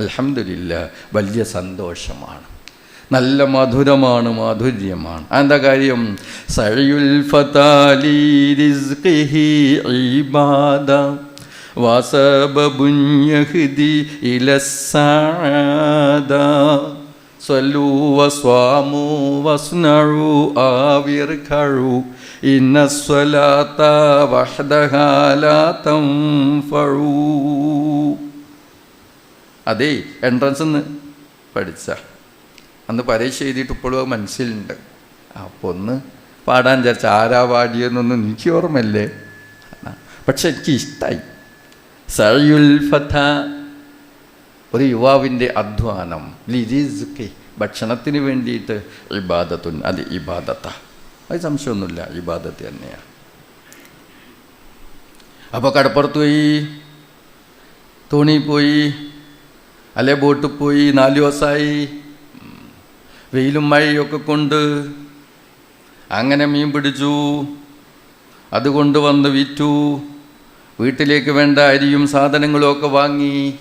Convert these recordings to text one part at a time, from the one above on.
അലഹമില്ല വലിയ സന്തോഷമാണ്. നല്ല മധുരമാണ് മാധുര്യമാണ്. എന്താ കാര്യം? സഴിയുൽ ഇബാദ വസബബുൻ യഹ്ദി ഇലസ്സാദ സ്വല്ലു വസ്വാമു വസ്നഉ ആവിർഖഉ ഇന്ന സ്വലാത്ത വഹ്ദഹാ ലാ തൻഫഉ അതേ എൻട്രൻസ് നിന്ന് പഠിച്ച. അന്ന് പരീക്ഷ എഴുതിയിട്ട് ഇപ്പോഴും അത് മനസ്സിലുണ്ട്. അപ്പോൾ ഒന്ന് പാടാൻ വിചാരിച്ച ആരാ പാടിയെന്നൊന്നും എനിക്ക് ഓർമ്മയില്ലേ? പക്ഷെ എനിക്ക് ഇഷ്ടമായി സയുൽ ഫഥ ഒരു യുവാവിന്റെ അധ്വാനം. ലിരിസ്കി. ഭക്ഷണത്തിന് വേണ്ടിയിട്ട് ഇബാദത്തുൻ അത് ഇബാദത്ത. അത് സംശയമൊന്നുമില്ല ഇബാദത്ത് തന്നെയാണ് അപ്പോൾ കടപ്പുറത്ത് പോയി തോണി പോയി അല്ലെ ബോട്ടിൽ പോയി നാല് ദിവസമായി വെയിലും മഴയൊക്കെ കൊണ്ട് അങ്ങനെ മീൻ പിടിച്ചു. അതുകൊണ്ട് വന്ന് വിറ്റു. വീട്ടിലേക്ക് വേണ്ട അരിയും സാധനങ്ങളും ഒക്കെ വാങ്ങി.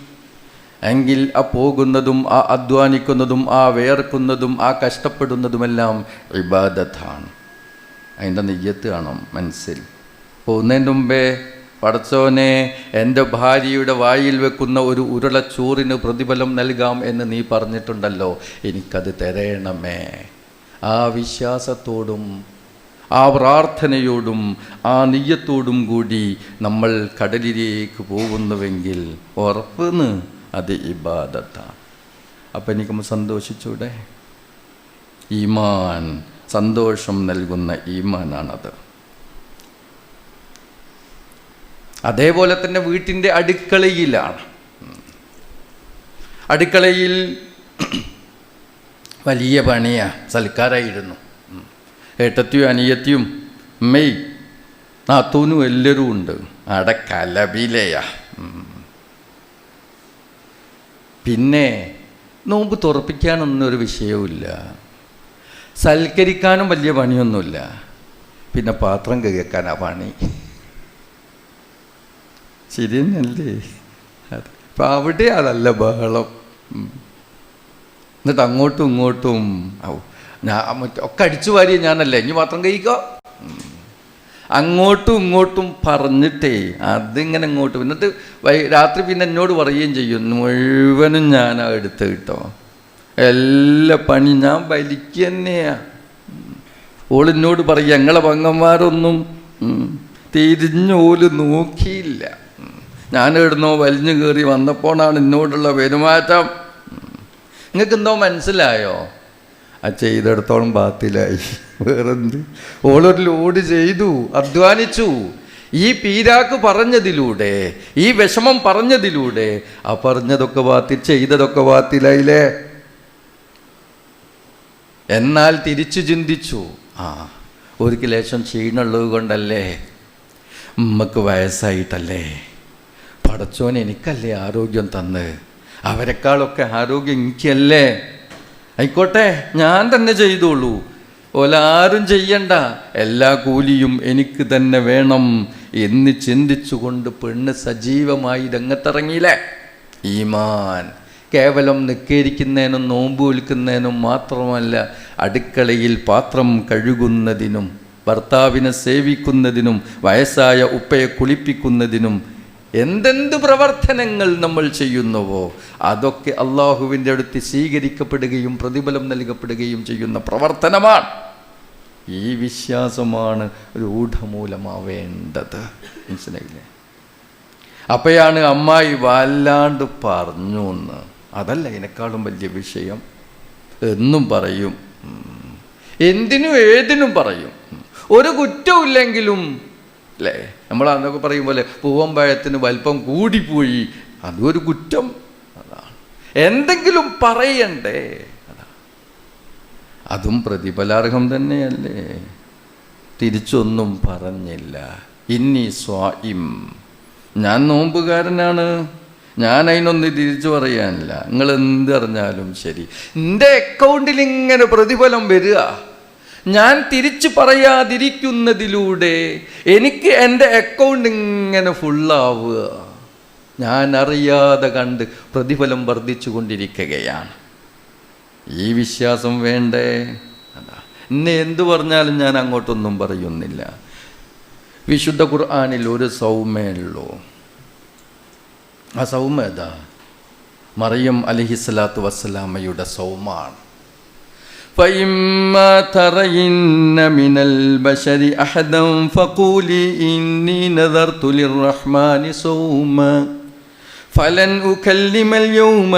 എങ്കിൽ ആ പോകുന്നതും ആ അധ്വാനിക്കുന്നതും ആ വേർക്കുന്നതും ആ കഷ്ടപ്പെടുന്നതുമെല്ലാം ഇബാദത്താണ്. അതിന്റെ നെയ്യത്ത് കാണും മനസ്സിൽ. പോകുന്നതിന്റെ മുമ്പേ പടച്ചോനെ എന്റെ ഭാര്യയുടെ വായിൽ വെക്കുന്ന ഒരു ഉരുളച്ചോറിന് പ്രതിഫലം നൽകാം എന്ന് നീ പറഞ്ഞിട്ടുണ്ടല്ലോ. എനിക്കത് തരയണമേ ആ വിശ്വാസത്തോടും ആ പ്രാർത്ഥനയോടും ആ നെയ്യത്തോടും കൂടി നമ്മൾ കടലിലേക്ക് പോകുന്നുവെങ്കിൽ ഉറപ്പെന്ന് അത് ഇബാദത്താണ്. അപ്പം എനിക്കൊന്ന് സന്തോഷിച്ചൂടെ? ഈമാൻ സന്തോഷം നൽകുന്ന ഈമാനാണത്. അതേപോലെ തന്നെ വീട്ടിന്റെ അടുക്കളയിലാണ്. അടുക്കളയിൽ വലിയ പണിയാ സൽക്കാരായിരുന്നു. ഏട്ടത്തിയും അനിയത്തിയും മെയ് നാത്തൂനും എല്ലാവരും ഉണ്ട്. അവിടെ കലബിലയാ പിന്നെ നോമ്പ് തുറപ്പിക്കാനൊന്നും ഒരു വിഷയവുമില്ല. സൽക്കരിക്കാനും വലിയ പണിയൊന്നുമില്ല. പിന്നെ പാത്രം കഴുകാനാ പണി. ശരി തന്നെയല്ലേ അപ്പം അവിടെ അതല്ല ബഹളം. എന്നിട്ട് അങ്ങോട്ടും ഇങ്ങോട്ടും ആവും ഞാൻ ഒക്കെ അടിച്ചു വാരിയ ഞാനല്ലേ ഇനി പാത്രം കഴിക്കോ. അങ്ങോട്ടും ഇങ്ങോട്ടും പറഞ്ഞിട്ടേ അതിങ്ങനെ ഇങ്ങോട്ടും എന്നിട്ട് വൈ രാത്രി പിന്നെ എന്നോട് പറയുകയും ചെയ്യും മുഴുവനും ഞാനാ എടുത്ത് കിട്ടോ. എല്ലാ പണി ഞാൻ വലിക്കുക തന്നെയാ. ഓളിന്നോട് പറയും ഞങ്ങളെ പങ്ങന്മാരൊന്നും തിരിഞ്ഞോൽ നോക്കിയില്ല. ഇടുന്നോ വലിഞ്ഞു കയറി വന്നപ്പോഴാണ് എന്നോടുള്ള പെരുമാറ്റം. നിങ്ങൾക്ക് എന്തോ മനസ്സിലായോ? ആ ചെയ്തെടുത്തോളം ബാത്തിലായി. വേറെന്ത്? ഓളൊരു ലോഡ് ചെയ്തു അധ്വാനിച്ചു. ഈ പീരാക്ക് പറഞ്ഞതിലൂടെ ഈ വിഷമം പറഞ്ഞതിലൂടെ ആ പറഞ്ഞതൊക്കെ വാത്തി ചെയ്തതൊക്കെ വാത്തിലായില്ലേ എന്നാൽ തിരിച്ചു ചിന്തിച്ചു. ആ ഒരു ലേശം ക്ഷീണുള്ളത് കൊണ്ടല്ലേ? ഉമ്മക്ക് വയസ്സായിട്ടല്ലേ? പടച്ചോൻ എനിക്കല്ലേ ആരോഗ്യം തന്ന്? അവരെക്കാളൊക്കെ ആരോഗ്യം എനിക്കല്ലേ? ആയിക്കോട്ടെ ഞാൻ തന്നെ ചെയ്തോളൂ. ഓലാരും ചെയ്യണ്ട. എല്ലാ കൂലിയും എനിക്ക് തന്നെ വേണം എന്ന് ചിന്തിച്ചുകൊണ്ട് പെണ്ണ് സജീവമായി രംഗത്തിറങ്ങിയില്ലേ? ഈമാൻ. കേവലം നിക്കേരിക്കുന്നതിനും നോമ്പ് വിൽക്കുന്നതിനും മാത്രമല്ല അടുക്കളയിൽ പാത്രം കഴുകുന്നതിനും ഭർത്താവിനെ സേവിക്കുന്നതിനും വയസ്സായ ഉപ്പയെ കുളിപ്പിക്കുന്നതിനും എന്തെന്ത് പ്രവർത്തനങ്ങൾ നമ്മൾ ചെയ്യുന്നുവോ അതൊക്കെ അള്ളാഹുവിന്റെ അടുത്ത് സ്വീകരിക്കപ്പെടുകയും പ്രതിഫലം നൽകപ്പെടുകയും ചെയ്യുന്ന പ്രവർത്തനമാണ്. ഈ വിശ്വാസമാണ് രൂഢമൂലമാവേണ്ടത്. മനസ്സിലായില്ലേ? അപ്പോഴാണ് അമ്മായി വല്ലാണ്ട് പറഞ്ഞു എന്ന്. അതല്ല ഇതിനേക്കാളും വലിയ വിഷയം. എന്നും പറയും. എന്തിനും ഏതിനും പറയും. ഒരു കുറ്റമില്ലെങ്കിലും അല്ലേ നമ്മൾ അന്നൊക്കെ പറയും പോലെ പൂവമ്പഴത്തിന് വലിപ്പം കൂടിപ്പോയി. അതൊരു കുറ്റം. അതാണ്. എന്തെങ്കിലും പറയണ്ടേ? അതാണ്. അതും പ്രതിഫലാർഹം തന്നെയല്ലേ? തിരിച്ചൊന്നും പറഞ്ഞില്ല. ഇന്നി സ്വാഇം ഞാൻ നോമ്പുകാരനാണ്. ഞാൻ അതിനൊന്നും തിരിച്ചു പറയാനില്ല. നിങ്ങൾ എന്തറിഞ്ഞാലും ശരി. എന്റെ അക്കൗണ്ടിൽ ഇങ്ങനെ പ്രതിഫലം വരിക. ഞാൻ തിരിച്ചു പറയാതിരിക്കുന്നതിലൂടെ എനിക്ക് എന്റെ അക്കൗണ്ട് ഇങ്ങനെ ഫുള്ളാവുക ഞാൻ അറിയാതെ കണ്ട് പ്രതിഫലം വർദ്ധിച്ചു കൊണ്ടിരിക്കുകയാണ്. ഈ വിശ്വാസം വേണ്ടേ? അതാ. എന്നെ എന്തു പറഞ്ഞാലും ഞാൻ അങ്ങോട്ടൊന്നും പറയുന്നില്ല. വിശുദ്ധ ഖുർആാനിൽ ഒരു സൗമേ ഉള്ളൂ. ആ സൗമ ഏതാ? മറിയം അലഹിസ്ലാത്തു വസ്സലാമയുടെ സൗമാണ്. فإما ترين من البشر أحدا فقولي إني نذرت للرحمن صوما فلن أكلم اليوم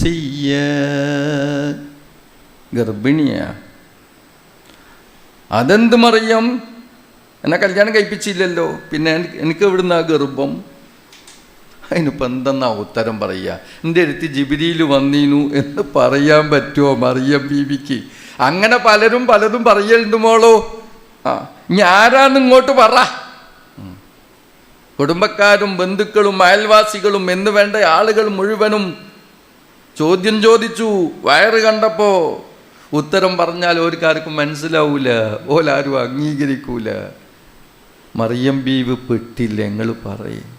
إنسيا ഗർഭിണിയാ അതെന്ത് മറിയം എന്നെ കല്യാണം കഴിപ്പിച്ചില്ലല്ലോ പിന്നെ എനിക്ക് എനിക്ക് എവിടുന്ന ഗർഭം അതിനിപ്പോൾ എന്തെന്നാ ഉത്തരം പറയുക? എന്റെ അടുത്ത് ജിബിരിയിൽ വന്നീനു എന്ന് പറയാൻ പറ്റുമോ മറിയം ബീബിക്ക് അങ്ങനെ പലരും പലതും പറയലുണ്ട് മോളോ. ആ ഞാരാന്ന് ഇങ്ങോട്ട് പറ. കുടുംബക്കാരും ബന്ധുക്കളും അയൽവാസികളും എന്ന് വേണ്ട ആളുകൾ മുഴുവനും ചോദ്യം ചോദിച്ചു. വയറ് കണ്ടപ്പോ ഉത്തരം പറഞ്ഞാൽ ഓർക്കാർക്കും മനസ്സിലാവൂല. ഓലാരും അംഗീകരിക്കൂല. മറിയം ബീവ് പെട്ടില്ല ഞങ്ങൾ പറയും.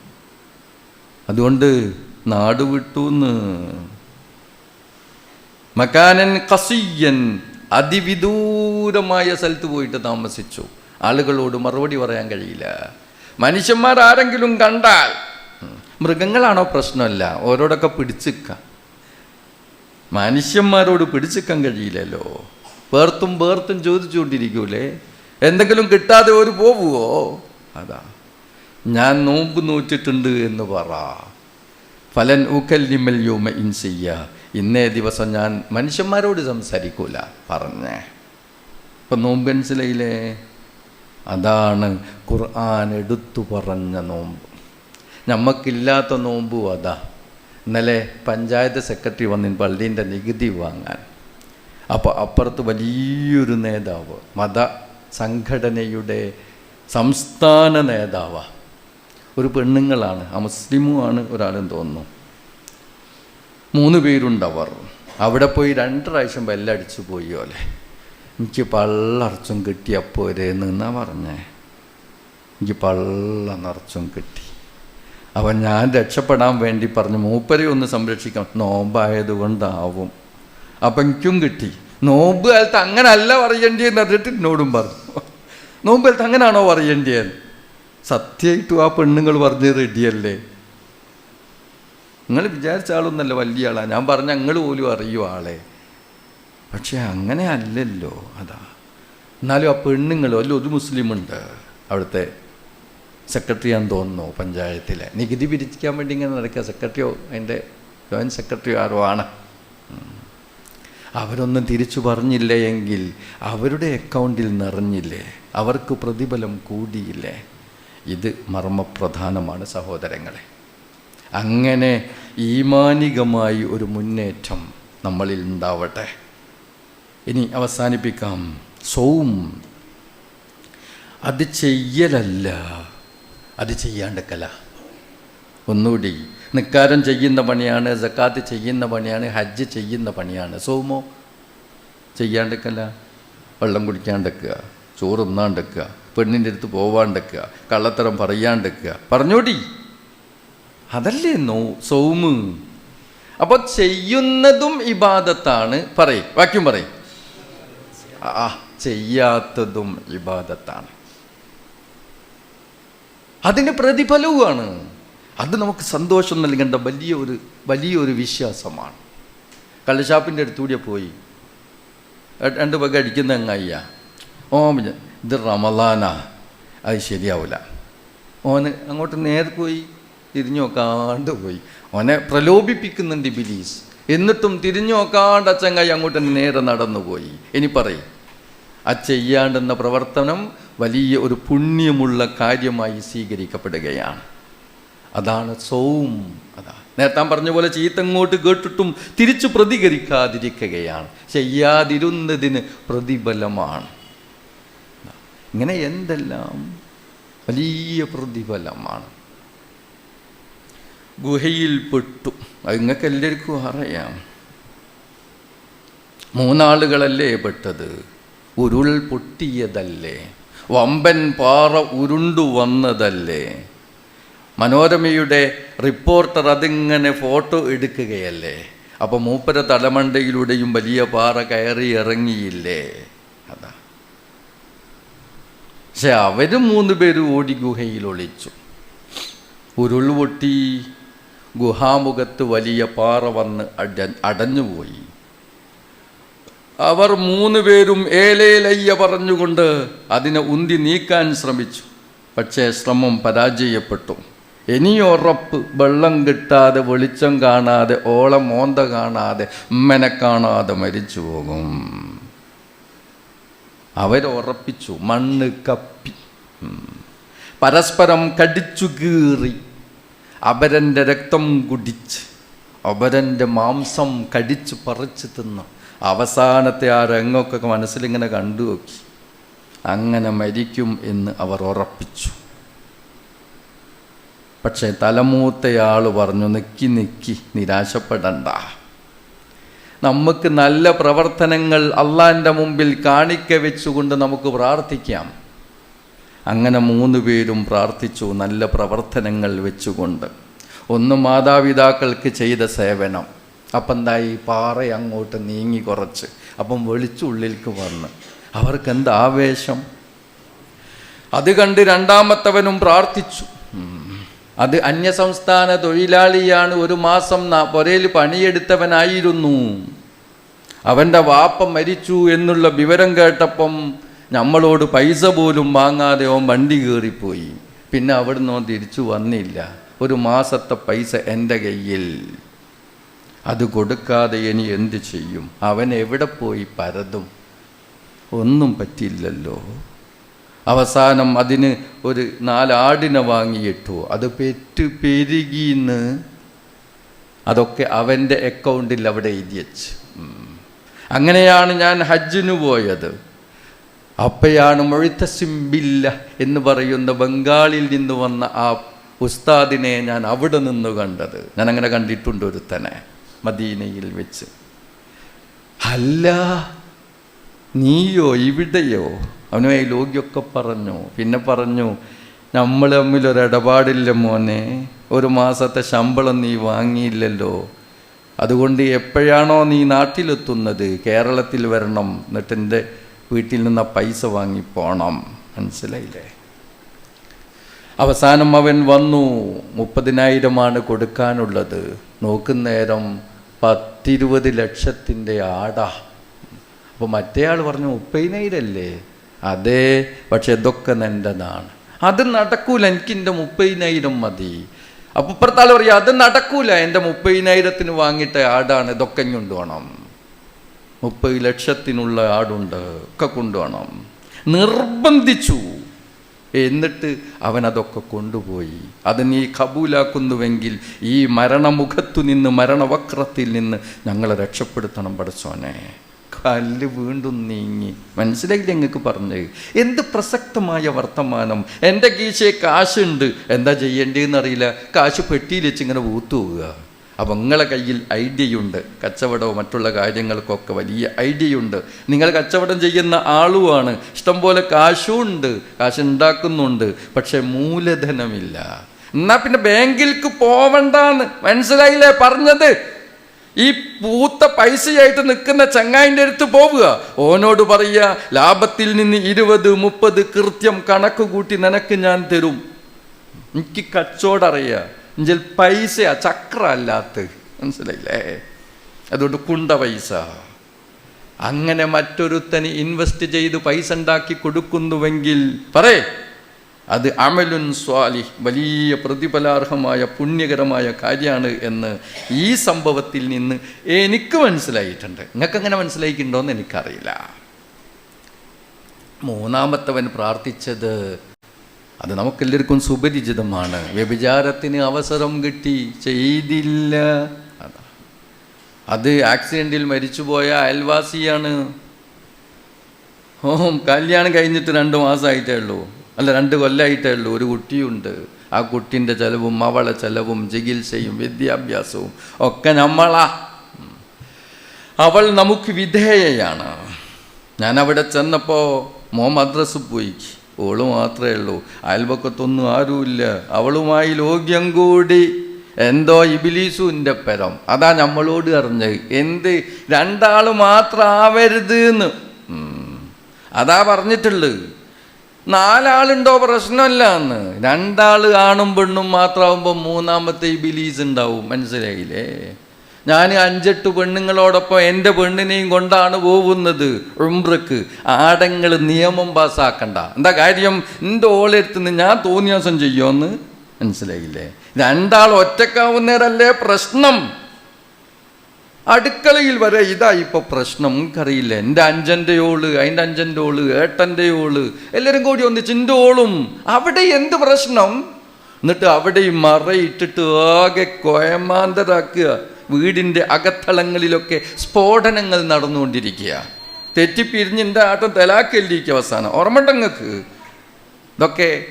അതുകൊണ്ട് നാട് വിട്ടൂന്ന്. മക്കാനൻ കസിയൻ അതിവിദൂരമായ സ്ഥലത്ത് പോയിട്ട് താമസിച്ചു. ആളുകളോട് മറുപടി പറയാൻ കഴിയില്ല. മനുഷ്യന്മാർ ആരെങ്കിലും കണ്ടാൽ മൃഗങ്ങളാണോ പ്രശ്നമല്ല ഓരോടൊക്കെ പിടിച്ചിക്ക. മനുഷ്യന്മാരോട് പിടിച്ചിക്കാൻ കഴിയില്ലല്ലോ. പേർത്തും പേർത്തും ചോദിച്ചുകൊണ്ടിരിക്കൂലേ? എന്തെങ്കിലും കിട്ടാതെ ഒരു പോവുമോ അതാ. ഞാൻ നോമ്പ് നോറ്റിട്ടുണ്ട് എന്ന് പറ. ഫലൻ ഊക്കല്ലിമൽ യോമ ഇൻസിയ ഇന്നേ ദിവസം ഞാൻ മനുഷ്യന്മാരോട് സംസാരിക്കൂല. പറഞ്ഞേ. ഇപ്പം നോമ്പ് മനസ്സിലായില്ലേ? അതാണ് ഖുർആൻ എടുത്തു പറഞ്ഞ നോമ്പ്. നമുക്കില്ലാത്ത നോമ്പും അതാ. ഇന്നലെ പഞ്ചായത്ത് സെക്രട്ടറി വന്നിന് പള്ളീന്റെ നികുതി വാങ്ങാൻ. അപ്പോൾ അപ്പുറത്ത് വലിയൊരു നേതാവ് മത സംഘടനയുടെ സംസ്ഥാന നേതാവാണ് ഒരു പെണ്ണുങ്ങളാണ്. ആ മുസ്ലിമുമാണ് ഒരാളെന്ന് തോന്നുന്നു. മൂന്ന് പേരുണ്ടവർ. അവിടെ പോയി രണ്ട് പ്രാവശ്യം ബെല്ലടിച്ചു പോയി പോലെ എനിക്ക് പള്ളറച്ചും കിട്ടിയപ്പോരെ നിന്നാ പറഞ്ഞേ? എനിക്ക് പള്ള നിറച്ചും കിട്ടി. അവൻ ഞാൻ രക്ഷപ്പെടാൻ വേണ്ടി പറഞ്ഞു മൂപ്പരെ ഒന്ന് സംരക്ഷിക്കണം. നോമ്പായത് കൊണ്ടാവും അപ്പം എനിക്കും കിട്ടി. നോമ്പ് കാലത്ത് അങ്ങനെ അല്ല പറയേണ്ടിയെന്ന് പറഞ്ഞിട്ട് എന്നോടും പറഞ്ഞു. നോമ്പ് കാലത്ത് അങ്ങനെയാണോ പറയേണ്ടിയത് സത്യമായിട്ടും ആ പെണ്ണുങ്ങൾ പറഞ്ഞ് റെഡിയല്ലേ? നിങ്ങൾ വിചാരിച്ച ആളൊന്നല്ല വലിയ ആളാണ് ഞാൻ പറഞ്ഞ ഞങ്ങൾ പോലും അറിയും ആളെ. പക്ഷെ അങ്ങനെ അല്ലല്ലോ. അതാ. എന്നാലും ആ പെണ്ണുങ്ങൾ അല്ല ഒരു മുസ്ലിമുണ്ട് അവിടുത്തെ സെക്രട്ടറിയാന്ന് തോന്നുന്നു പഞ്ചായത്തിലെ. നികുതി പിരിച്ചിക്കാൻ വേണ്ടി ഇങ്ങനെ നടക്കുക. സെക്രട്ടറിയോ അതിന്റെ ജോയിന്റ് സെക്രട്ടറിയോ ആരോ ആണ്. അവരൊന്നും തിരിച്ചു പറഞ്ഞില്ല എങ്കിൽ അവരുടെ അക്കൗണ്ടിൽ നിറഞ്ഞില്ലേ? അവർക്ക് പ്രതിഫലം കൂടിയില്ലേ? ഇത് മർമ്മപ്രധാനമാണ് സഹോദരങ്ങളെ. അങ്ങനെ ഈമാനികമായി ഒരു മുന്നേറ്റം നമ്മളിൽ ഉണ്ടാവട്ടെ. ഇനി അവസാനിപ്പിക്കാം. സോം. അത് ചെയ്യലല്ല അത് ചെയ്യാണ്ടക്കല ഒന്നുകൂടി നിക്കാരം ചെയ്യുന്ന പണിയാണ് ജക്കാത്ത് ചെയ്യുന്ന പണിയാണ് ഹജ്ജ് ചെയ്യുന്ന പണിയാണ്. സോമോ ചെയ്യാണ്ടെക്കല്ല വെള്ളം കുടിക്കാണ്ടെക്കുക ചോറ് ഉണ്ണാണ്ടക്കുക പെണ്ണിന്റെ അടുത്ത് പോവാണ്ടക്കുക കള്ളത്തരം പറയാണ്ടക്കുക. പറഞ്ഞോടി. അതല്ലേ നോ സൗമ്. അപ്പോൾ ചെയ്യുന്നതും ഇബാദത്താണ്. പറയും വാക്യം പറയും. ആ ചെയ്യാത്തതും ഇബാദത്താണ്. അതിന് പ്രതിഫലവുമാണ്. അത് നമുക്ക് സന്തോഷം നൽകേണ്ട വലിയ ഒരു വലിയൊരു വിശ്വാസമാണ്. കള്ളുഷാപ്പിന്റെ അടുത്തൂടെ പോയി. രണ്ട് പക അടിക്കുന്ന അങ്ങയ്യ ഓ ഇത് റമലാനാ അത് ശരിയാവില്ല ഓന് അങ്ങോട്ട് നേരെ പോയി തിരിഞ്ഞു നോക്കാണ്ട് പോയി. ഓനെ പ്രലോഭിപ്പിക്കുന്നുണ്ട് ബിലീസ് എന്നിട്ടും തിരിഞ്ഞു നോക്കാണ്ട് അച്ചങ്ങായി അങ്ങോട്ട് നേരെ നടന്നു പോയി. ഇനി പറയും ആ ചെയ്യാണ്ടെന്ന പ്രവർത്തനം വലിയ ഒരു പുണ്യമുള്ള കാര്യമായി സ്വീകരിക്കപ്പെടുകയാണ്. അതാണ് സൗം. അതാ. നേരത്തെ പറഞ്ഞ പോലെ ചീത്തങ്ങോട്ട് കേട്ടിട്ടും തിരിച്ചു പ്രതികരിക്കാതിരിക്കുകയാണ്. ചെയ്യാതിരുന്നതിന് പ്രതിഫലമാണ്. ഇങ്ങനെ എന്തെല്ലാം വലിയ പ്രതിഫലമാണ്. ഗുഹയിൽ പെട്ടു. അത് നിങ്ങൾക്ക് എല്ലാവർക്കും അറിയാം. മൂന്നാളുകളല്ലേ പെട്ടത്? ഉരുൾ പൊട്ടിയതല്ലേ? വമ്പൻ പാറ ഉരുണ്ടു വന്നതല്ലേ? മനോരമയുടെ റിപ്പോർട്ടർ അതിങ്ങനെ ഫോട്ടോ എടുക്കുകയല്ലേ? അപ്പോൾ മൂപ്പര തലമണ്ടയിലൂടെയും വലിയ പാറ കയറി ഇറങ്ങിയില്ലേ? പക്ഷെ അവരും മൂന്ന് പേര് ഓടി ഗുഹയിൽ ഒളിച്ചു. ഉരുൾ പൊട്ടി ഗുഹാമുഖത്ത് വലിയ പാറ വന്ന് അട അടഞ്ഞുപോയി. അവർ മൂന്ന് പേരും ഏലേലയ്യ പറഞ്ഞുകൊണ്ട് അതിനെ ഉന്തി നീക്കാൻ ശ്രമിച്ചു. പക്ഷേ ശ്രമം പരാജയപ്പെട്ടു. ഇനിയുറപ്പ് വെള്ളം കിട്ടാതെ വെളിച്ചം കാണാതെ ഓളം മോന്ത കാണാതെ ഉമ്മനെ കാണാതെ മരിച്ചു പോകും അവരുറപ്പിച്ചു മണ്ണ് കപ്പി. പരസ്പരം കടിച്ചു കീറി അപരന്റെ രക്തം കുടിച്ച് അപരന്റെ മാംസം കടിച്ച് പറിച്ച് തിന്നു. അവസാനത്തെ ആ രംഗമൊക്കെ മനസ്സിലിങ്ങനെ കണ്ടു നോക്കി. അങ്ങനെ മരിക്കും എന്ന് അവർ ഉറപ്പിച്ചു. പക്ഷേ തലമൂത്തയാൾ പറഞ്ഞു നിക്കി നിക്കി നിരാശപ്പെടണ്ട. നമുക്ക് നല്ല പ്രവർത്തനങ്ങൾ അള്ളാന്റെ മുമ്പിൽ കാണിക്ക വെച്ചുകൊണ്ട് നമുക്ക് പ്രാർത്ഥിക്കാം. അങ്ങനെ മൂന്ന് പേരും പ്രാർത്ഥിച്ചു നല്ല പ്രവർത്തനങ്ങൾ വെച്ചുകൊണ്ട്. ഒന്ന് മാതാപിതാക്കൾക്ക് ചെയ്ത സേവനം. അപ്പം എന്തായി? പാറ അങ്ങോട്ട് നീങ്ങി കുറച്ച്. അപ്പം വെളിച്ചുള്ളിലേക്ക് വന്ന്. അവർക്ക് എന്ത് ആവേശം? അത് കണ്ട് രണ്ടാമത്തവനും പ്രാർത്ഥിച്ചു. അത് അന്യസംസ്ഥാന തൊഴിലാളിയാണ് ഒരു മാസം പുരയിൽ പണിയെടുത്തവനായിരുന്നു. അവന്റെ വാപ്പ മരിച്ചു എന്നുള്ള വിവരം കേട്ടപ്പം നമ്മളോട് പൈസ പോലും വാങ്ങാതെ അവൻ വണ്ടി കയറിപ്പോയി. പിന്നെ അവിടുന്ന് തിരിച്ചു വന്നില്ല. ഒരു മാസത്തെ പൈസ എന്റെ കയ്യിൽ. അത് കൊടുക്കാതെ ഇനി എന്ത് ചെയ്യും? അവൻ എവിടെ പോയി പരതും? ഒന്നും പറ്റില്ലല്ലോ അവസാനം അതിന് ഒരു നാലാടിനെ വാങ്ങിയിട്ടു. അത് പെറ്റ് പെരുകിന്ന്. അതൊക്കെ അവന്റെ അക്കൗണ്ടിൽ അവിടെ എഴുതി വെച്ച്. അങ്ങനെയാണ് ഞാൻ ഹജ്ജിനു പോയത്. അപ്പയാണ് മൊഴുത്തസിംബില്ല എന്ന് പറയുന്ന ബംഗാളിൽ നിന്ന് വന്ന ആ ഉസ്താദിനെ ഞാൻ അവിടെ നിന്ന് കണ്ടത്. ഞാൻ അങ്ങനെ കണ്ടിട്ടുണ്ട് ഒരുത്തനെ മദീനയിൽ വെച്ച്. അല്ല നീയോ ഇവിടെയോ? ഈ ലോകിയൊക്കെ പറഞ്ഞു. പിന്നെ പറഞ്ഞു നമ്മൾ തമ്മിലൊരു ഇടപാടില്ല മോനെ. ഒരു മാസത്തെ ശമ്പളം നീ വാങ്ങിയില്ലല്ലോ. അതുകൊണ്ട് എപ്പോഴാണോ നീ നാട്ടിലെത്തുന്നത് കേരളത്തിൽ വരണം എന്നിട്ട് എന്റെ വീട്ടിൽ നിന്ന് പൈസ വാങ്ങി പോണം. മനസ്സിലായില്ലേ? അവസാനം അവൻ വന്നു മുപ്പതിനായിരമാണ് കൊടുക്കാനുള്ളത്. നോക്കുന്നേരം പത്തിരുപത് ലക്ഷത്തിന്റെ ആടാ. അപ്പോൾ മറ്റേ ആൾ പറഞ്ഞു മുപ്പതിനായിരല്ലേ? അതെ പക്ഷെ ഇതൊക്കെ നിന്റെതാണ്. അത് നടക്കൂല എനിക്കിന്റെ മുപ്പതിനായിരം മതി. അപ്പൊ ഇപ്പുറത്താൾ പറയാ അത് നടക്കൂല. എന്റെ മുപ്പതിനായിരത്തിന് വാങ്ങിയിട്ട് ആടാണ്. ഇതൊക്കെ കൊണ്ടുപോകണം മുപ്പത് ലക്ഷത്തിനുള്ള ആടുണ്ട്. ഒക്കെ കൊണ്ടുപോകണം നിർബന്ധിച്ചു. എന്നിട്ട് അവൻ അതൊക്കെ കൊണ്ടുപോയി. അത് നീ കബൂലാക്കുന്നുവെങ്കിൽ ഈ മരണമുഖത്തു നിന്ന് മരണവക്രത്തിൽ നിന്ന് ഞങ്ങളെ രക്ഷപ്പെടുത്തണം പഠിച്ചോനെ കല്ല് വീണ്ടും നീങ്ങി. മനസ്സിലായില്ല നിങ്ങൾക്ക് പറഞ്ഞത്? എന്ത് പ്രസക്തമായ വർത്തമാനം? എന്റെ കീശയെ കാശുണ്ട്. എന്താ ചെയ്യേണ്ടതെന്ന് അറിയില്ല. കാശ് പെട്ടിയിൽ വെച്ച് ഇങ്ങനെ ഊത്തുപോവുക അപ്പം നിങ്ങളെ കയ്യിൽ ഐഡിയയുണ്ട് കച്ചവടവും മറ്റുള്ള കാര്യങ്ങൾക്കൊക്കെ വലിയ ഐഡിയയുണ്ട് നിങ്ങൾ കച്ചവടം ചെയ്യുന്ന ആളുമാണ് ഇഷ്ടംപോലെ കാശും ഉണ്ട്. കാശ് ഉണ്ടാക്കുന്നുണ്ട്. പക്ഷെ മൂലധനമില്ല. എന്നാ പിന്നെ ബാങ്കിൽക്ക് പോവണ്ടെന്ന്. മനസ്സിലായില്ലേ പറഞ്ഞത്? ഈ പൂത്ത പൈസയായിട്ട് നിൽക്കുന്ന ചങ്ങായിന്റെ അടുത്ത് പോവുക. ഓനോട് പറയുക ലാഭത്തിൽ നിന്ന് ഇരുപത് മുപ്പത് കൃത്യം കണക്ക് കൂട്ടി നിനക്ക് ഞാൻ തരും. എനിക്ക് കച്ചോടറിയുക എങ്കിൽ പൈസയാ ചക്ര അല്ലാത്ത മനസ്സിലായില്ലേ? അതുകൊണ്ട് കുണ്ട പൈസ. അങ്ങനെ മറ്റൊരുത്തന് ഇൻവെസ്റ്റ് ചെയ്ത് പൈസ ഉണ്ടാക്കി കൊടുക്കുന്നുവെങ്കിൽ പറയേ. അത് അമലുൻ സ്വാലി വലിയ പ്രതിഫലാർഹമായ പുണ്യകരമായ കാര്യമാണ് എന്ന് ഈ സംഭവത്തിൽ നിന്ന് എനിക്ക് മനസ്സിലായിട്ടുണ്ട്. നിങ്ങൾക്ക് അങ്ങനെ മനസ്സിലായിട്ടുണ്ടോയെന്ന് എനിക്കറിയില്ല. മൂന്നാമത്തവൻ പ്രാർത്ഥിച്ചത് അത് നമുക്കെല്ലാവർക്കും സുപരിചിതമാണ്. വ്യഭിചാരത്തിന് അവസരം കിട്ടി ചെയ്തില്ല. അത്. ആക്സിഡന്റിൽ മരിച്ചുപോയ അയൽവാസിയാണ്. ഓ കല്യാണം കഴിഞ്ഞിട്ട് രണ്ട് മാസമായിട്ടേ ഉള്ളൂ. അല്ല രണ്ട് കൊല്ലമായിട്ടേ ഉള്ളൂ. ഒരു കുട്ടിയുണ്ട്. ആ കുട്ടിന്റെ ചെലവും അവളെ ചെലവും ചികിത്സയും വിദ്യാഭ്യാസവും ഒക്കെ നമ്മളാ. അവൾ നമുക്ക് വിധേയയാണ്. ഞാൻ അവിടെ ചെന്നപ്പോൾ മോ മദ്രസ് പോയി. ഓൾ മാത്രമേ ഉള്ളൂ. അയൽപക്കത്തൊന്നും ആരുമില്ല. അവളുമായി ലോക്യം കൂടി. എന്തോ ഇബിലീസുവിന്റെ പരം. അതാ നമ്മളോട് അറിഞ്ഞത് എന്ത്? രണ്ടാൾ മാത്രം ആവരുത് എന്ന്. അതാ പറഞ്ഞിട്ടുള്ളത്. നാലാളുണ്ടോ പ്രശ്നമല്ല എന്ന്. രണ്ടാൾ ആണും പെണ്ണും മാത്രമാകുമ്പോൾ മൂന്നാമത്തെ ബിലീസ് ഉണ്ടാവും മനസ്സിലായില്ലേ? ഞാൻ അഞ്ചെട്ട് പെണ്ണുങ്ങളോടൊപ്പം എന്റെ പെണ്ണിനെയും കൊണ്ടാണ് പോകുന്നത് ഉംറക്ക്. ആടങ്ങൾ നിയമം പാസ്സാക്കണ്ട എന്താ കാര്യം? എന്റെ ഓളെടുത്തുനിന്ന് ഞാൻ തോന്നിയാസം ചെയ്യുമെന്ന് മനസ്സിലായില്ലേ? രണ്ടാൾ ഒറ്റക്കാവുന്നേരല്ലേ പ്രശ്നം. അടുക്കളയിൽ വരെ ഇതാ ഇപ്പൊ പ്രശ്നം. കറിയില്ല എന്റെ അഞ്ചന്റെ ഓൾ അതിന്റെ അഞ്ചന്റെ ഓൾ ഏട്ടന്റെ ഓൾ എല്ലാവരും കൂടി ഒന്നിച്ച് എന്റെ ഓളും അവിടെ എന്ത് പ്രശ്നം? എന്നിട്ട് അവിടെയും മറയിട്ടിട്ട് ആകെ കോയമാന്തരാക്കുക. വീടിന്റെ അകത്തളങ്ങളിലൊക്കെ സ്ഫോടനങ്ങൾ നടന്നുകൊണ്ടിരിക്കുക. തെറ്റിപ്പിരിഞ്ഞിന്റെ ആട്ടം തലാക്കല്ലിരിക്കുക അവസാനം. ഓർമ്മണ്ടങ്ങൾക്ക് ഇതൊക്കെ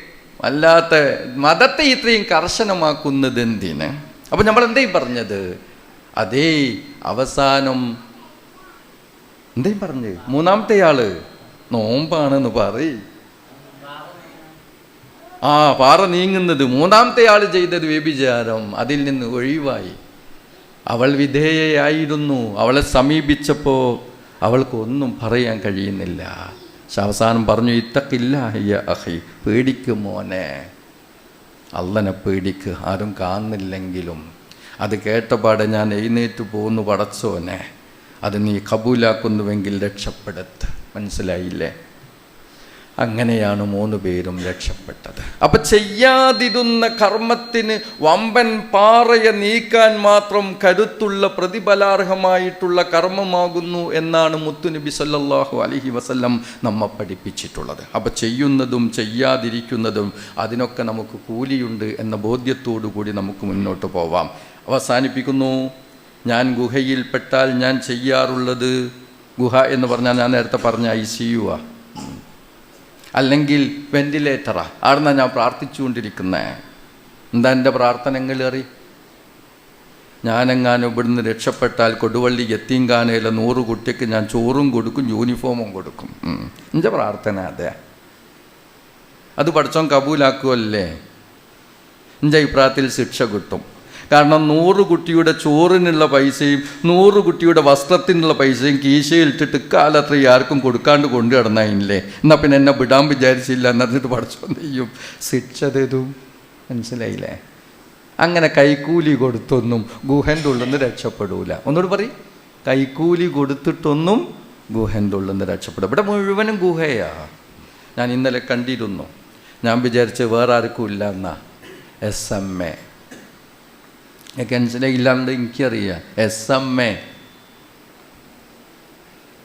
വല്ലാത്ത മതത്തെ ഇത്രയും കർശനമാക്കുന്നത് എന്തിന്? അപ്പം നമ്മൾ എന്തേ പറഞ്ഞത്? അതേ അവസാനം. എന്തേ പറഞ്ഞു? മൂന്നാമത്തെ ആൾ നോമ്പാണെന്ന് പറയും. ആ പാറ നീങ്ങുന്നത് മൂന്നാമത്തെ ആൾ ചെയ്തത് വ്യഭിചാരം. അതിൽ നിന്ന് ഒഴിവായി. അവൾ വിധേയയായിരുന്നു. അവളെ സമീപിച്ചപ്പോൾ അവൾക്കൊന്നും പറയാൻ കഴിയുന്നില്ല. പക്ഷെ അവസാനം പറഞ്ഞു ഇത്തക്കില്ല അയ്യ അഹി പേടിക്ക് മോനെ. അള്ളനെ പേടിക്ക് ആരും കാണുന്നില്ലെങ്കിലും അത് കേട്ടപാടെ ഞാൻ എഴുന്നേറ്റ് പോകുന്നു പടച്ചോനെ. അത് നീ കബൂലാക്കുന്നുവെങ്കിൽ രക്ഷപ്പെടുത്ത്. മനസ്സിലായില്ലേ? അങ്ങനെയാണ് മൂന്ന് പേരും രക്ഷപ്പെട്ടത്. അപ്പൊ ചെയ്യാതിരുന്ന കർമ്മത്തിന് വമ്പൻ പാറയെ നീക്കാൻ മാത്രം കരുത്തുള്ള പ്രതിഫലാർഹമായിട്ടുള്ള കർമ്മമാകുന്നു എന്നാണ് മുത്തുനബി സല്ലാഹു അലഹി വസല്ലം നമ്മ പഠിപ്പിച്ചിട്ടുള്ളത്. അപ്പൊ ചെയ്യുന്നതും ചെയ്യാതിരിക്കുന്നതും അതിനൊക്കെ നമുക്ക് കൂലിയുണ്ട് എന്ന ബോധ്യത്തോടു കൂടി നമുക്ക് മുന്നോട്ട് പോവാം. അവസാനിപ്പിക്കുന്നു. ഞാൻ ഗുഹയിൽപ്പെട്ടാൽ ഞാൻ ചെയ്യാറുള്ളത് ഗുഹ എന്ന് പറഞ്ഞാൽ ഞാൻ നേരത്തെ പറഞ്ഞ ഐ സി യു ആ. അല്ലെങ്കിൽ വെന്റിലേറ്ററാ. ആടുന്ന ഞാൻ പ്രാർത്ഥിച്ചുകൊണ്ടിരിക്കുന്നത് എന്താ എന്റെ പ്രാർത്ഥനകൾ അറി ഞാനെങ്ങാനും ഇവിടുന്ന് രക്ഷപ്പെട്ടാൽ കൊടുവള്ളി എത്തിങ്കാനയിലെ നൂറ് കുട്ടിക്ക് ഞാൻ ചോറും കൊടുക്കും യൂണിഫോമും കൊടുക്കും. എന്റെ പ്രാർത്ഥന അതെ. അത് പഠിച്ചോൻ കബൂലാക്കുമല്ലേ എന്റെ അഭിപ്രായത്തിൽ ശിക്ഷ കിട്ടും. കാരണം നൂറ് കുട്ടിയുടെ ചോറിനുള്ള പൈസയും നൂറ് കുട്ടിയുടെ വസ്ത്രത്തിനുള്ള പൈസയും കീശയിൽ ഇട്ടിട്ട് കാലത്ര ആർക്കും കൊടുക്കാണ്ട് കൊണ്ടു കിടന്നതില്ലേ എന്നാൽ പിന്നെ എന്നെ വിടാൻ വിചാരിച്ചില്ല എന്നിട്ട് പഠിച്ചോ ചെയ്യും. ശിക്ഷ തരും മനസ്സിലായില്ലേ? അങ്ങനെ കൈക്കൂലി കൊടുത്തൊന്നും ഗുഹന്റെ ഉള്ളിൽ നിന്ന് രക്ഷപ്പെടൂല. ഒന്നുകൂടി പറയും. കൈക്കൂലി കൊടുത്തിട്ടൊന്നും ഗുഹന്റെ ഉള്ളിൽ നിന്ന് രക്ഷപ്പെടും ഇവിടെ മുഴുവനും ഗുഹയാ. ഞാൻ ഇന്നലെ കണ്ടിരുന്നു. ഞാൻ വിചാരിച്ച് വേറെ ആർക്കും ഇല്ല എന്നാ. S M A. മനസ്സിലായില്ലാണ്ട് എനിക്കറിയാം S M A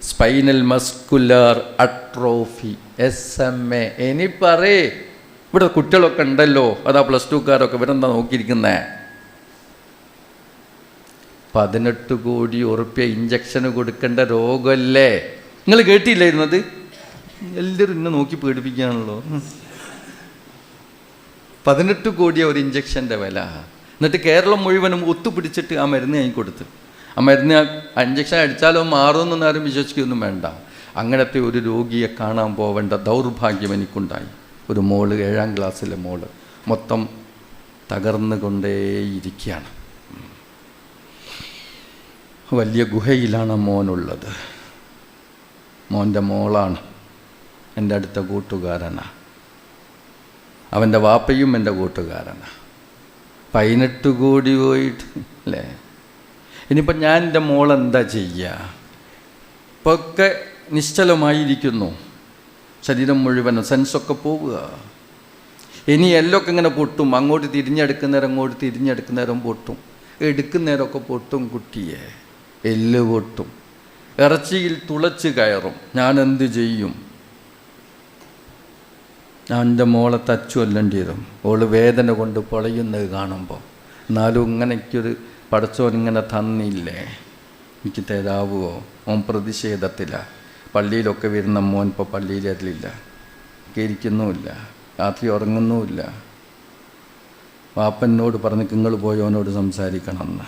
spinal muscular atrophy S M A ഇനി പറയേ ഇവിടെ കുട്ടികളൊക്കെ ഉണ്ടല്ലോ അതാ പ്ലസ് ടുക്കാരൊക്കെ ഇവരെന്താ നോക്കിയിരിക്കുന്നേ പതിനെട്ട് കോടി ഉറുപ്പ്യ ഇഞ്ചക്ഷന് കൊടുക്കേണ്ട രോഗമല്ലേ നിങ്ങൾ കേട്ടില്ലായിരുന്നത് എല്ലാവരും എന്നെ നോക്കി പേടിപ്പിക്കുകയാണല്ലോ പതിനെട്ട് കോടിയ ഒരു ഇഞ്ചക്ഷന്റെ വില എന്നിട്ട് കേരളം മുഴുവനും ഒത്തുപിടിച്ചിട്ട് ആ മരുന്ന് ഞാൻ കൊടുത്ത്. ആ മരുന്ന് ഇഞ്ചക്ഷൻ അടിച്ചാലോ മാറുമെന്നൊന്നും ആരും വിശ്വസിക്കുകയൊന്നും വേണ്ട. അങ്ങനത്തെ ഒരു രോഗിയെ കാണാൻ പോവേണ്ട ദൗർഭാഗ്യം എനിക്കുണ്ടായി. ഒരു മോൾ ഏഴാം ക്ലാസ്സിലെ മോൾ. മൊത്തം തകർന്നുകൊണ്ടേയിരിക്കുകയാണ്. വലിയ ഗുഹയിലാണ് മോനുള്ളത്. മോന്റെ മോളാണ്. എന്റെ അടുത്ത കൂട്ടുകാരനാണ് അവന്റെ വാപ്പയും എന്റെ കൂട്ടുകാരനാണ് പതിനെട്ട് കോടി പോയിട്ട് അല്ലേ? ഇനിയിപ്പം ഞാൻ എന്റെ മോളെന്താ ചെയ്യുക? ഇപ്പോൾ ഒക്കെ നിശ്ചലമായിരിക്കുന്നു. ശരീരം മുഴുവനും സെൻസൊക്കെ പോവുക. ഇനി എല്ലൊക്കെ ഇങ്ങനെ പൊട്ടും. അങ്ങോട്ട് തിരിഞ്ഞെടുക്കുന്നേരം അങ്ങോട്ട് തിരിഞ്ഞെടുക്കുന്നേരം പൊട്ടും. എടുക്കുന്നേരമൊക്കെ പൊട്ടും കുട്ടിയെ. എല്ല് പൊട്ടും. ഇറച്ചിയിൽ തുളച്ച് കയറും. ഞാൻ എന്ത് ചെയ്യും? എന്റെ മോളെ തച്ചുവല്ലം ചെയ്തു. വരും ഓൾ വേദന കൊണ്ട് പൊളയുന്നത് കാണുമ്പോൾ എന്നാലും ഇങ്ങനെക്കൊരു പടച്ചോൻ ഇങ്ങനെ തന്നില്ലേ? എനിക്ക് തരാവുമോ ഓൻ പ്രതിഷേധത്തില്ല പള്ളിയിലൊക്കെ വരുന്ന മോൻ ഇപ്പോൾ പള്ളിയിൽ വരലില്ല. ഇരിക്കുന്നുമില്ല. രാത്രി ഉറങ്ങുന്നുമില്ല. വാപ്പനോട് പറഞ്ഞ് നിങ്ങൾ പോയോനോട് സംസാരിക്കണമെന്ന്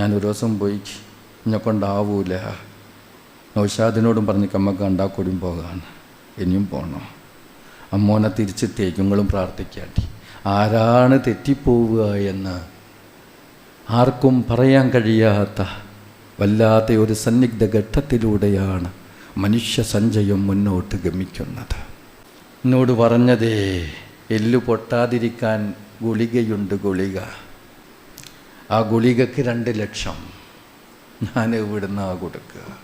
ഞാൻ ഒരു ദിവസം പോയി എന്നെ കൊണ്ടാവൂല. നൗഷാദിനോടും പറഞ്ഞ് കമ്മക്ക് കണ്ടാക്കൂടിയും പോകാൻ ഇനിയും പോകണം അമ്മോനെ തിരിച്ചിട്ടേക്ക് നിങ്ങളും പ്രാർത്ഥിക്കാട്ടി. ആരാണ് തെറ്റിപ്പോവുക എന്ന് ആർക്കും പറയാൻ കഴിയാത്ത വല്ലാത്ത ഒരു സന്നിഗ്ധ ഘട്ടത്തിലൂടെയാണ് മനുഷ്യ സഞ്ചയം മുന്നോട്ട് ഗമിക്കുന്നത്. എന്നോട് പറഞ്ഞതേ എല്ലു പൊട്ടാതിരിക്കാൻ ഗുളികയുണ്ട് ഗുളിക. ആ ഗുളികക്ക് രണ്ട് ലക്ഷം. ഞാൻ ഇവിടുന്ന് ആ കൊടുക്കുക.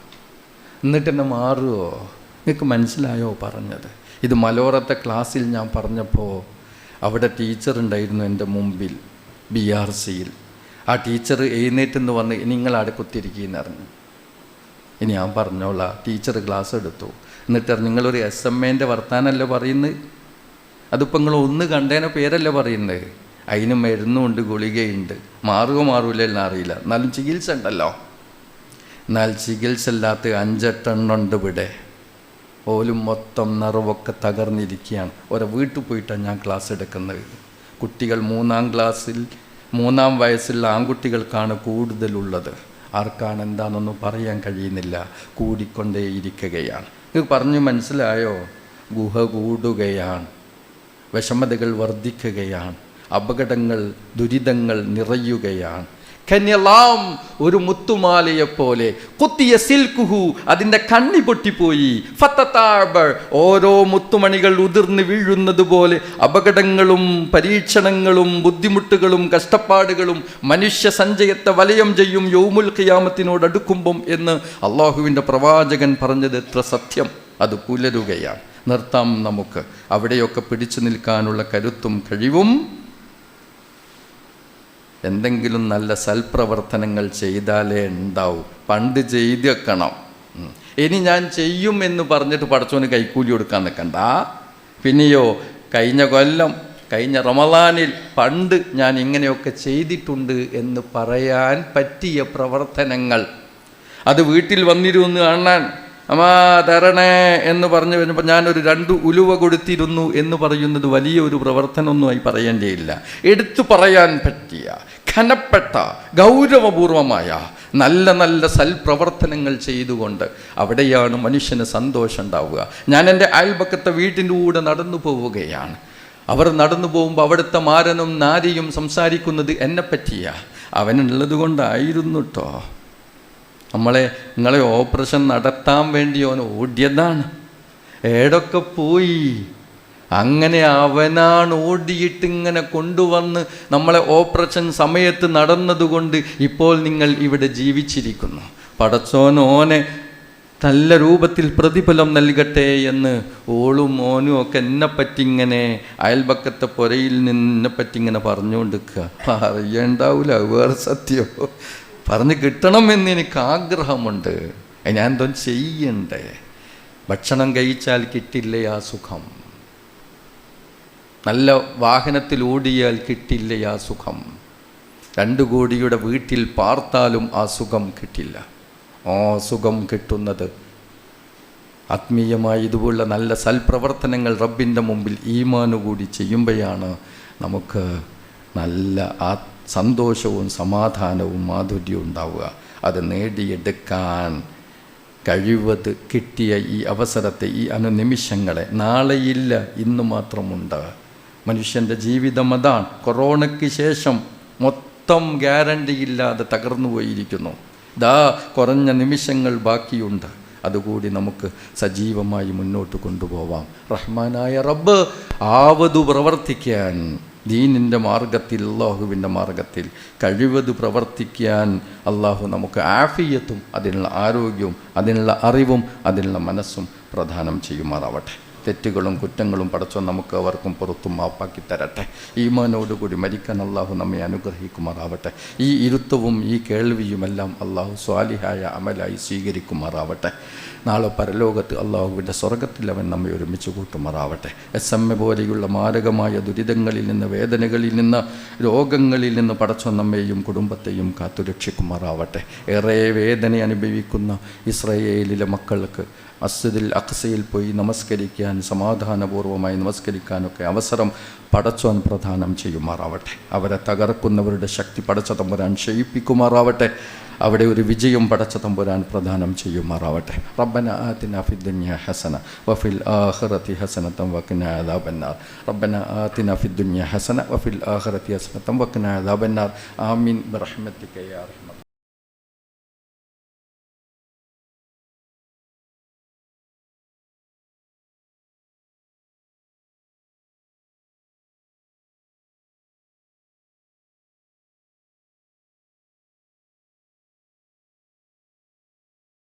എന്നിട്ട് എന്നെ മാറുമോ നിങ്ങൾക്ക് മനസ്സിലായോ പറഞ്ഞത്? ഇത് മലോറത്തെ ക്ലാസ്സിൽ ഞാൻ പറഞ്ഞപ്പോൾ അവിടെ ടീച്ചർ ഉണ്ടായിരുന്നു എന്റെ മുമ്പിൽ ബി ആർ സിയിൽ ആ ടീച്ചർ എഴുന്നേറ്റെന്ന് വന്ന് നിങ്ങളവിടെ കുത്തിരിക്കുകയെന്ന് അറിഞ്ഞു ഇനി ഞാൻ പറഞ്ഞോളാം ടീച്ചർ ക്ലാസ് എടുത്തു. എന്നിട്ട് നിങ്ങളൊരു എസ് എം എന്റെ വർത്താനല്ലേ പറയുന്നത് അതിപ്പോൾ നിങ്ങൾ ഒന്ന് കണ്ടേനെ പേരല്ലേ പറയുന്നത് അതിന് മരുന്നുണ്ട് ഗുളികയുണ്ട്. മാറുകയോ എന്ന് അറിയില്ല. എന്നാലും ചികിത്സ ഉണ്ടല്ലോ. എന്നാൽ ചികിത്സ ഇല്ലാത്ത അഞ്ചെട്ടെണ്ണുണ്ട് ഇവിടെ. ഓലും മൊത്തം നിറവൊക്കെ തകർന്നിരിക്കുകയാണ്. ഓരോ വീട്ടിൽ പോയിട്ടാണ് ഞാൻ ക്ലാസ് എടുക്കുന്നത്. കുട്ടികൾ മൂന്നാം ക്ലാസ്സിൽ മൂന്നാം വയസ്സിൽ ആൺകുട്ടികൾക്കാണ് കൂടുതലുള്ളത്. ആർക്കാണ് എന്താണെന്നൊന്നും പറയാൻ കഴിയുന്നില്ല. കൂടിക്കൊണ്ടേയിരിക്കുകയാണ് നിങ്ങൾക്ക് പറഞ്ഞു മനസ്സിലായോ? ഗുഹ കൂടുകയാണ്. വിഷമതകൾ വർദ്ധിക്കുകയാണ്. അപകടങ്ങൾ ദുരിതങ്ങൾ നിറയുകയാണ്. കന്യലാം ഒരു മുത്തുമാലയെപ്പോലെ കുത്തിയ സിൽക്കുഹു അതിന്റെ കണ്ണി പൊട്ടിപ്പോയി. ഫത്തത്താബ് ഓരോ മുത്തുമണികൾ ഉതിർന്ന് വീഴുന്നത് പോലെ. അപകടങ്ങളും പരീക്ഷണങ്ങളും ബുദ്ധിമുട്ടുകളും കഷ്ടപ്പാടുകളും മനുഷ്യ സഞ്ചയത്തെ വലയം ചെയ്യും യൗമുൽ ഖിയാമത്തിനോട് അടുക്കുമ്പം എന്ന് അള്ളാഹുവിന്റെ പ്രവാചകൻ പറഞ്ഞത് എത്ര സത്യം. അത് പുലരുകയാണ് നിർത്താം നമുക്ക്. അവിടെയൊക്കെ പിടിച്ചു നിൽക്കാനുള്ള കരുത്തും കഴിവും എന്തെങ്കിലും നല്ല സൽപ്രവർത്തനങ്ങൾ ചെയ്താലേ ഉണ്ടാവും. പണ്ട് ചെയ്ത് വെക്കണം. ഇനി ഞാൻ ചെയ്യും എന്ന് പറഞ്ഞിട്ട് പടച്ചോന് കൈക്കൂലി കൊടുക്കാൻ നിൽക്കണ്ട പിന്നെയോ കഴിഞ്ഞ കൊല്ലം കഴിഞ്ഞ റമദാനിൽ പണ്ട് ഞാൻ ഇങ്ങനെയൊക്കെ ചെയ്തിട്ടുണ്ട് എന്ന് പറയാൻ പറ്റിയ പ്രവർത്തനങ്ങൾ. അത് വീട്ടിൽ വന്നിരുന്നു കാണാൻ. അമ്മാ തരണേ എന്ന് പറഞ്ഞു കഴിഞ്ഞപ്പോൾ ഞാനൊരു രണ്ട് ഉലുവ കൊടുത്തിരുന്നു എന്ന് പറയുന്നത് വലിയ ഒരു പ്രവർത്തനമൊന്നുമായി പറയേണ്ടിയില്ല. എടുത്തു പറയാൻ പറ്റിയ ഘനപ്പെട്ട ഗൗരവപൂർവമായ നല്ല നല്ല സൽപ്രവർത്തനങ്ങൾ ചെയ്തുകൊണ്ട് അവിടെയാണ് മനുഷ്യന് സന്തോഷം ഉണ്ടാവുക. ഞാൻ എന്റെ അയൽപക്കത്തെ വീട്ടിന്റെ കൂടെ നടന്നു പോവുകയാണ്. അവർ നടന്നു പോകുമ്പോൾ അവിടുത്തെ മാരനും നാരിയും സംസാരിക്കുന്നത് എന്നെ പറ്റിയ അവനുള്ളത് കൊണ്ടായിരുന്നു കേട്ടോ നമ്മളെ നിങ്ങളെ ഓപ്പറേഷൻ നടത്താൻ വേണ്ടി അവൻ ഓടിയതാണ്. ഏടൊക്കെ പോയി. അങ്ങനെ അവനാണ് ഓടിയിട്ട് ഇങ്ങനെ കൊണ്ടുവന്ന് നമ്മളെ ഓപ്പറേഷൻ സമയത്ത് നടന്നതുകൊണ്ട് ഇപ്പോൾ നിങ്ങൾ ഇവിടെ ജീവിച്ചിരിക്കുന്നു. പടച്ചോനോനെ നല്ല രൂപത്തിൽ പ്രതിഫലം നൽകട്ടെ എന്ന് ഓളും മോനും ഒക്കെ എന്നെപ്പറ്റി ഇങ്ങനെ അയൽപക്കത്തെ പുരയിൽ നിന്നെപ്പറ്റി ഇങ്ങനെ പറഞ്ഞുകൊണ്ടിരിക്കുക. അറിയണ്ടാവൂല അത് വേറെ സത്യമോ പറഞ്ഞ് കിട്ടണമെന്ന് എനിക്ക് ആഗ്രഹമുണ്ട് ഞാൻ എന്തോ ചെയ്യണ്ടേ? ഭക്ഷണം കഴിച്ചാൽ കിട്ടില്ലേ ആ സുഖം? നല്ല വാഹനത്തിൽ ഓടിയാൽ കിട്ടില്ലേ ആ സുഖം? രണ്ടു കോടിയുടെ വീട്ടിൽ പാർത്താലും ആ സുഖം കിട്ടില്ല. ആ സുഖം കിട്ടുന്നത് ആത്മീയമായി ഇതുപോലുള്ള നല്ല സൽപ്രവർത്തനങ്ങൾ റബ്ബിന്റെ മുമ്പിൽ ഈമാനുകൂടി ചെയ്യുമ്പോഴാണ് നമുക്ക് നല്ല ആ സന്തോഷവും സമാധാനവും മാധുര്യവും ഉണ്ടാവുക. അത് നേടിയെടുക്കാൻ കഴിവത് കിട്ടിയ ഈ അവസരത്തെ ഈ അനുനിമിഷങ്ങളെ നാളെയില്ല ഇന്ന് മാത്രമുണ്ട്. മനുഷ്യന്റെ ജീവിതം അതാണ്. കൊറോണയ്ക്ക് ശേഷം മൊത്തം ഗ്യാരണ്ടി ഇല്ലാതെ തകർന്നു പോയിരിക്കുന്നു. ദാ കുറഞ്ഞ നിമിഷങ്ങൾ ബാക്കിയുണ്ട്. അതുകൂടി നമുക്ക് സജീവമായി മുന്നോട്ട് കൊണ്ടുപോവാം. റഹ്മാനായ റബ്ബ് ആവതു പ്രവർത്തിക്കാൻ ദീനിന്റെ മാർഗത്തിൽ അള്ളാഹുവിന്റെ മാർഗത്തിൽ കഴിവത് പ്രവർത്തിക്കാൻ അള്ളാഹു നമുക്ക് ആഫിയത്തും അതിനുള്ള ആരോഗ്യവും അതിനുള്ള അറിവും അതിനുള്ള മനസ്സും പ്രദാനം ചെയ്യുമാറാവട്ടെ. തെറ്റുകളും കുറ്റങ്ങളും പടച്ചോ നമുക്ക് അവർക്കും പുറത്തും മാപ്പാക്കി തരട്ടെ. ഈമാനോടുകൂടി മരിക്കാൻ അള്ളാഹു നമ്മെ അനുഗ്രഹിക്കുമാറാവട്ടെ. ഈ ഇരുത്തവും ഈ കേൾവിയുമെല്ലാം അള്ളാഹു സ്വാലിഹായ അമലായി സ്വീകരിക്കുമാറാവട്ടെ. നാളെ പരലോകത്ത് അള്ളാഹുവിന്റെ സ്വർഗത്തിൽ അവൻ നമ്മെ ഒരുമിച്ച് കൂട്ടുമാറാവട്ടെ. എസ് എം എ പോലെയുള്ള മാരകമായ ദുരിതങ്ങളിൽ നിന്ന് വേദനകളിൽ നിന്ന് രോഗങ്ങളിൽ നിന്ന് പടച്ചു നമ്മെയും കുടുംബത്തെയും കാത്തുരക്ഷിക്കുമാറാവട്ടെ. ഏറെ വേദന അനുഭവിക്കുന്ന ഇസ്രയേലിലെ മക്കൾക്ക് മസ്ജിദിൽ അക്സയിൽ പോയി നമസ്കരിക്കാൻ സമാധാനപൂർവമായി നമസ്കരിക്കാനൊക്കെ അവസരം പടച്ചോൻ പ്രധാനം ചെയ്യുമാറാവട്ടെ. അവരെ തകർക്കുന്നവരുടെ ശക്തി പടച്ച തമ്പുരാൻ ക്ഷയിപ്പിക്കുമാറാവട്ടെ. അവിടെ ഒരു വിജയം പടച്ച തമ്പുരാൻ പ്രദാനം ചെയ്യുമാറാവട്ടെ. റബ്ബന ആതിന ഫിദ്ദുനിയ ഹസന വഫിൽ ആഖിറതി ഹസനതം വഖിന അദാബന്നാർ. റബ്ബന ആതിന ഫിദ്ദുനിയ ഹസന വഫിൽ ആഖിറതി ഹസനതം വഖിന അദാബന്നാർ. ആമീൻ. ബിറഹ്മതിക യാ അർഹമർ